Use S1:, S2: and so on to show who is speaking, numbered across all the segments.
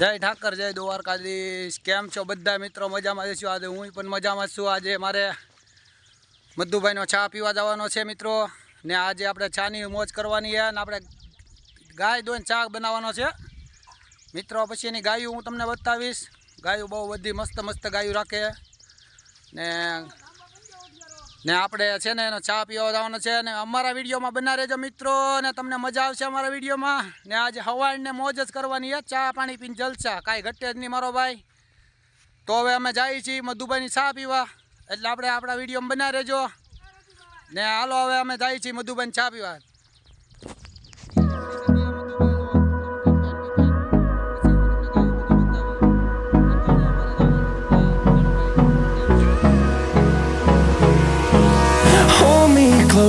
S1: જય ઠાકર, જય દ્વારકાધીશ. કેમ છો બધા મિત્રો? મજામાં છું આજે હું પણ મજામાં છું. આજે મારે મધુભાઈનો ચા પીવા જવાનો છે મિત્રો. ને આજે આપણે ચાની મોજ કરવાની છે અને આપણે ગાય દોઈને ચા બનાવવાનો છે. મિત્રો, પછી એની ગાયું હું તમને બતાવીશ. ગાયું બહુ બધી મસ્ત મસ્ત ગાયું રાખે. ને ને આપણે છે ને એનો ચા પીવા જવાનો છે ને અમારા વિડીયોમાં બના રહેજો મિત્રો ને તમને મજા આવશે અમારા વિડીયોમાં. ને આજે હવાને મોજ જ કરવાની છે ચા પાણી પીને જલસા. કાંઈ ઘટે જ નહીં મારો ભાઈ. તો હવે અમે જઈએ છીએ મધુભાઈની ચા પીવા. એટલે આપણે આપણા વિડીયોમાં બના રહેજો. ને હાલો, હવે અમે જઈએ છીએ મધુભાઈની ચા પીવા.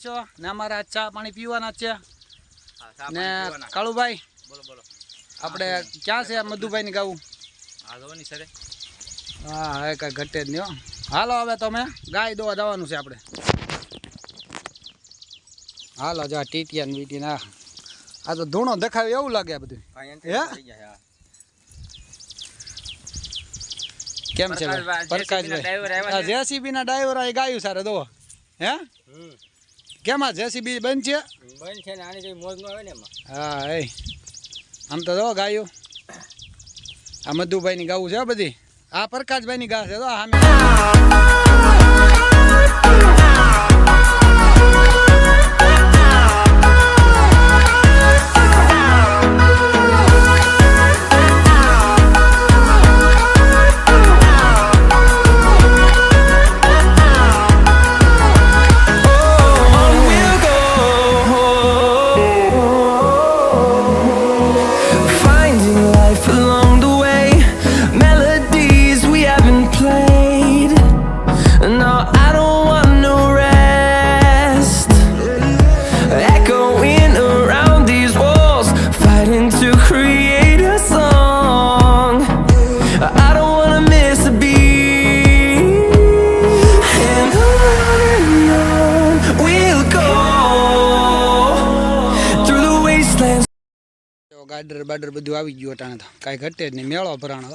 S1: જઈશો ને અમારા ચા પાણી પીવાના છે. ને કાળુભાઈ?
S2: બોલો બોલો.
S1: આપણે ક્યાં છે મધુભાઈની ગાવું?
S2: આ જોવાની સરે
S1: હા હવે કઈ ઘટે જ નહીં હાલો હવે તમે ગાય દોવા જવાનું છે આપણે. હાલો જો ટીટિયા ને બીટી ના આ તો ધૂણો દેખાવે એવું લાગે બધું. કેમ છે? જેસીબી ના ડ્રાઈવર આ ગાયું સારે દો હે? કેમ? આ જેસીબી બંધ છે?
S2: બંધ છે ને આની કઈ મોજ ન આવે ને એમાં.
S1: હા એ આમ તો જો ગાયું. આ મધુભાઈની ગાવું છે બધી. આ પ્રકાશભાઈની ગા છે તો સામે. ગાડર બાડર બધું આવી ગયું અટાણે તો. કાંઈ ઘટે જ નહીં. મેળો ભરાણો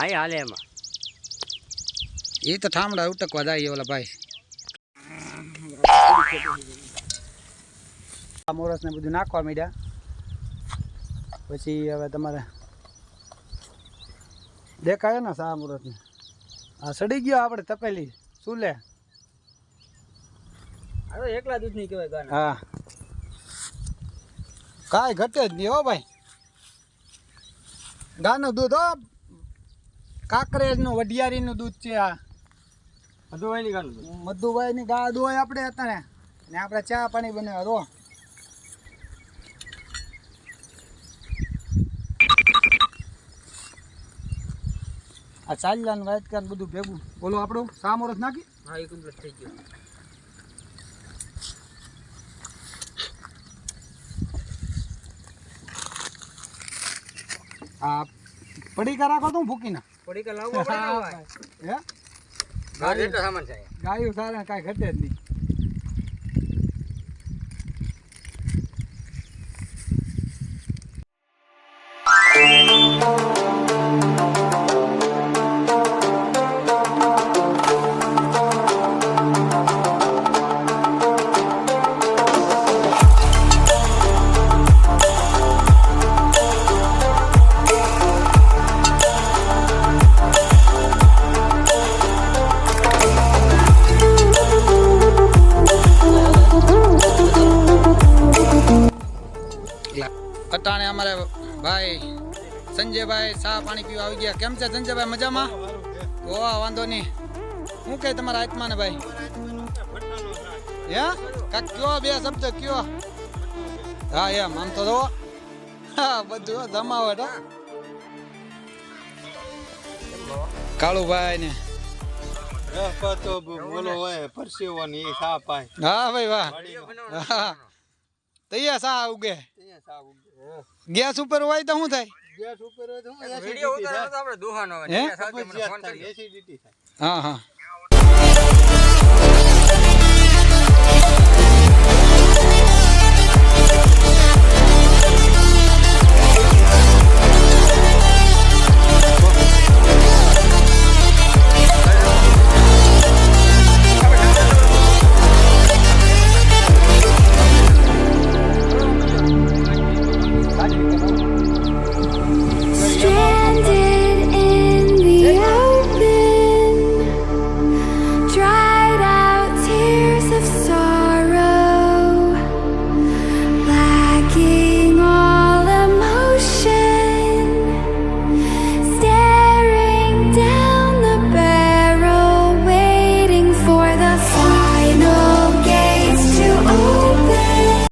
S2: આય હાલે એમાં.
S1: એ તો ઠામડા ઉટકવા જાય ઓલા ભાઈ. આ મોરસને બધું નાખવા માંડ્યા. પછી હવે તમારે દેખાય ને સા મુરત ને આ સડી ગયો આપણે તપેલી. શું લે?
S2: આ એકલા દૂધની કહેવાય
S1: હા. કાંઈ ઘટે જ નહીં હો ભાઈ. ગાનું દૂધ હો. કાંકરેજનું વઢિયારીનું દૂધ છે આ.
S2: મધુભાઈની ગાનું
S1: મધુભાઈની ગા દોય આપણે અત્યારે. ને આપણે ચા પાણી બનાવ્યા રો આ ચાલ્યા વાત કર બધું ભેગું. બોલો આપણું સામોરસ નાખી?
S2: હા એ કમ્પ્લીટ થઈ ગયું.
S1: આ પડીકા રાખો તું ભૂકીને
S2: થોડીક લાવવા પડે ને ભાઈ.
S1: હે?
S2: ગાડી તો સામાન છે
S1: ગાયું સારા કાંઈ ઘટે જ નહીં. ભાઈ સંજયભાઈ ચા પાણી પીવા આવી ગયા. કેમ છે સંજયભાઈ મજામાં? ઓ વાંધો નહીં. શું કહે તમારા આત્મા ને ભાઈ? હે? કાક કયો બે શબ્દ કયો? હા એમ આમ તો જો હા બધું હો, જમાવટ હો. કાળુભાઈ ને
S3: તો બોલો હોય પરસેવો ને એ સા
S1: હા ભાઈ વાહ. હા તૈયાર સા ઉગે ગેસ ઉપર હોય તો શું થાય?
S3: ગેસ ઉપર હોય તો હું
S2: વીડિયો તો આપણે દુહાનો હોય. ત્યાં ફોન કરી
S3: એસિડિટી થાય.
S1: હા હા.